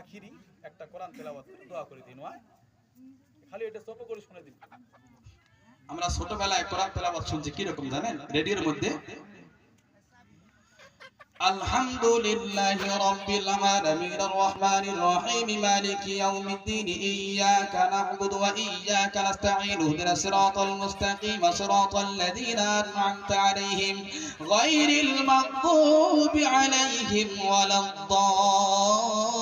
আখিরি একটা কোরআন তেলাওয়াত করে দোয়া করে দিন ওয়াই খালি এটা সপ করে শুনে দিন আমরা ছোটবেলায় কোরআন তেলাওয়াত শুনছি কি রকম জানেন রেডিওর মধ্যে الحمد لله رب العالمين الرحمن الرحيم مالك يوم الدين إياك نعبد وإياك نستعين اهدنا الصراط المستقيم صراط الذين أنعمت عليهم غير المغضوب عليهم ولا الضالين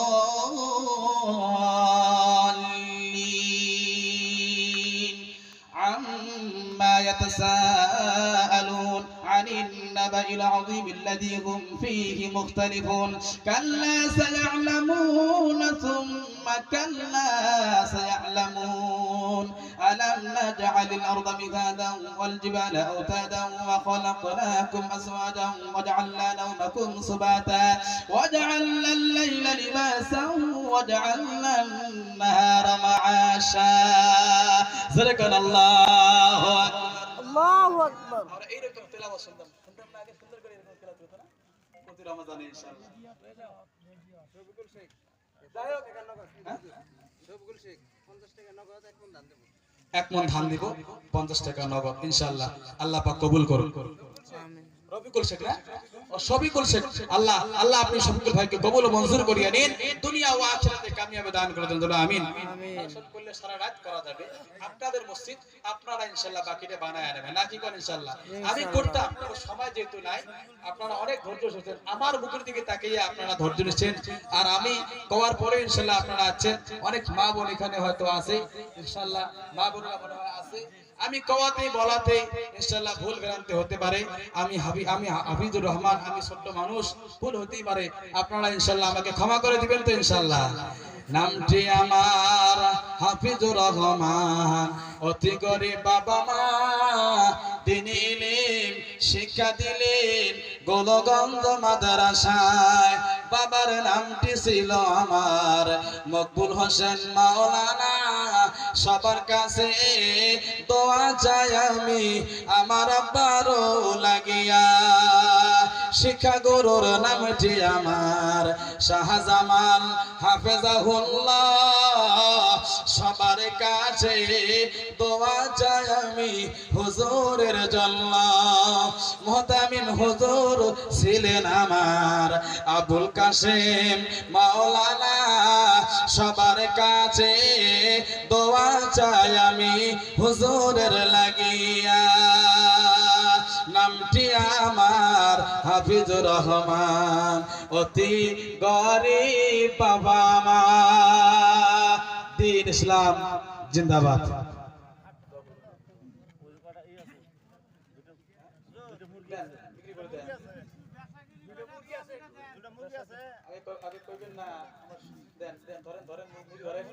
يتساءلون عن النبأ العظيم الذي هم فيه مختلفون. كلا سيعلمون ثم كلا سيعلمون. ألم نجعل الأرض مهادا والجبال أوتادا وخلقناكم أزواجا وجعلنا نومكم سباتا. وجعلنا الليل لباسا وجعلنا النهار معاشا. صدق الله আকবার। আমরা এইরকম তেলাওয়াত শুনতাম শুনতাম না আগে সুন্দর করে এরকম তেলাওয়াত হতো না? প্রতি রমজানে ইনশাআল্লাহ। যাই হোক, হ্যাঁ? এক মন ধান দিব। পঞ্চাশ টাকা নগদ ইনশাআল্লাহ। আল্লাহ পাক কবুল করুন রবিকুল শেখ না? ও শফিকুল শেখ। আল্লাহ আল্লাহ আপনি শফিকুল ভাইকে কবুল মঞ্জুর করিয়া নিন। দুনিয়া ও আখিরাতে কামিয়াবি দান করে দেন আমিন। দর্শন করলে সারা রাত করা যাবে। আপনাদের মসজিদ আপনারা ইনশাআল্লাহ বাকিটা বানায় নেবেন। না কি করেন ইনশাআল্লাহ? আমি করতাম সময় যেহেতু নাই আপনারা অনেক ধৈর্য আমার মুখের দিকে তাকিয়ে আপনারা ধৈর্য নিচ্ছেন আর আমি কওয়ার পরে ইনশাআল্লাহ আপনারা আছেন। অনেক মা বোন এখানে হয়তো আছে। ইনশাআল্লাহ মা বোনরা মনে হয় আছে। আমি কওয়াতে বলাতে ইনশাআল্লাহ ভুল ভ্রান্তি হতে পারে। আমি হাবি, আমি হাফিজুর রহমান, আমি ছোট্ট মানুষ, ভুল হতেই পারে। আপনারা ইনশাআল্লাহ আমাকে ক্ষমা করে দিবেন তো ইনশাআল্লাহ। নামটি আমার হাফিজুর রহমান। অতি করে বাবা মা ইলিম, শিক্ষা দিলেন গোলগঞ্জ মাদ্রাসায়। বাবার নামটি ছিল আমার। মকবুল হোসেন মাওলানা সবার কাছে দোয়া চাই আমি, আমার আব্বারও লাগিয়া। শিক্ষা গুরুর নামটি আমার শাহজামাল হাফেজাহুল্লাহ। সবার কাছে দোয়া চাই আমি হুজুরের জন্য। মোহতামিম হুজুর ছিলেন আমার আবুল কাসেম মাওলানা। সবার কাছে দোয়া চাই আমি হুজুরের লাগিয়া। নামটি আমার হাফিজুর রহমান। অতি গরিব বাবা মা। দিন ইসলাম জিন্দাবাদ। আগে কইবেন না দেন দেন ধরেন ধরেন মুড়ি ধরেন